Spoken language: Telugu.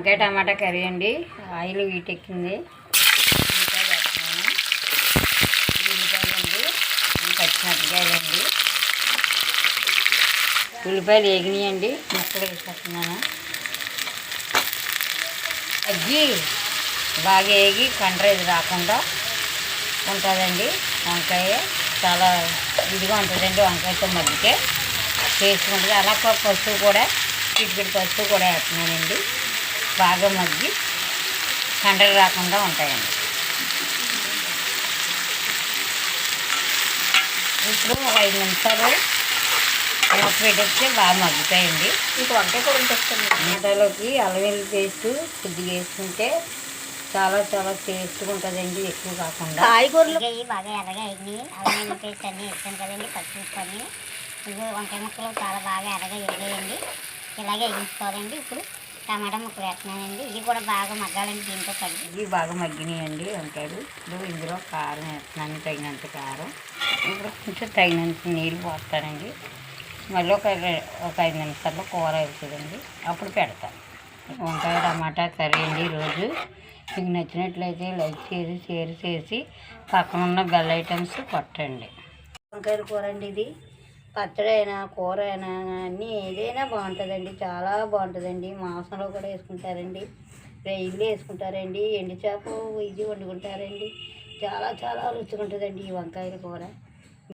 వంకాయ టమాటా కర్రీ అండి. ఆయిల్ వీటెక్కింది. ఉల్లిపాయ వేస్తున్నాను ఉల్లిపాయలు అండి పచ్చిమిరపకాయలు అండి ఉల్లిపాయలు వేగినాయండి ముక్కలు వేసేస్తున్నాను. అగ్గి బాగా వేగి కండ్రేది రాకుండా ఉంటుందండి. వంకాయ చాలా ఇదిగా ఉంటుందండి వంకాయతో మధ్యకే చేసుకుంటుంది అలా పసుపు కూడా చిటికెడు పసుపు కూడా వేస్తున్నానండి. బాగా మగ్గి కండలు రాకుండా ఉంటాయండి. ఇప్పుడు ఒక ఐదు నిమిషాలు మూత పెట్టేస్తే బాగా మగ్గుతాయండి. మీకు వంకాయ కూర తెస్తుంది వంటలోకి అల్లం వెల్లుల్లి పేస్ట్ కొద్దిగా వేసుకుంటే చాలా చాలా టేస్ట్గా ఉంటుందండి ఎక్కువ కాకుండా. కాయగూరలు బాగా ఎర్రగా అయింది అల్లం పేస్ట్ అన్నీ వేసాం కదండి పచ్చిమిర్చి ఇవి వంకాయ ముక్కలు చాలా బాగా ఎర్రగా ఎరిగాయండి ఇలాగే వేయించుకోవాలండి ఇప్పుడు. టమాటా ముక్కలు వేస్తున్నానండి. ఇవి కూడా బాగా మగ్గాలండి దీంతో కలిపి ఇవి బాగా మగ్గినాయండి వంకాయలు ఇప్పుడు ఇందులో కారం వేస్తున్నాను తగినంత కారం. ఇప్పుడు కొంచెం తగినంత నీళ్ళు పోస్తానండి. మళ్ళీ ఒక ఒక ఐదు నిమిషాల్లో కూర అవుతుందండి. అప్పుడు పెడతాను వంకాయ టమాటా కర్రీ అండి ఈరోజు. మీకు నచ్చినట్లయితే లైక్ చేసి షేర్ చేసి పక్కన ఉన్న బెల్ ఐటమ్స్ కొట్టండి. వంకాయల కూర అండి ఇది. పచ్చడి అయినా కూర అయినా అన్నీ ఏదైనా బాగుంటుందండి. చాలా బాగుంటుందండి. మాంసంలో కూడా వేసుకుంటారండి. రొయ్యలు వేసుకుంటారండి. ఎండు చేప ఇది వండుకుంటారండి. చాలా చాలా రుచిగా ఉంటుందండి ఈ వంకాయల కూర.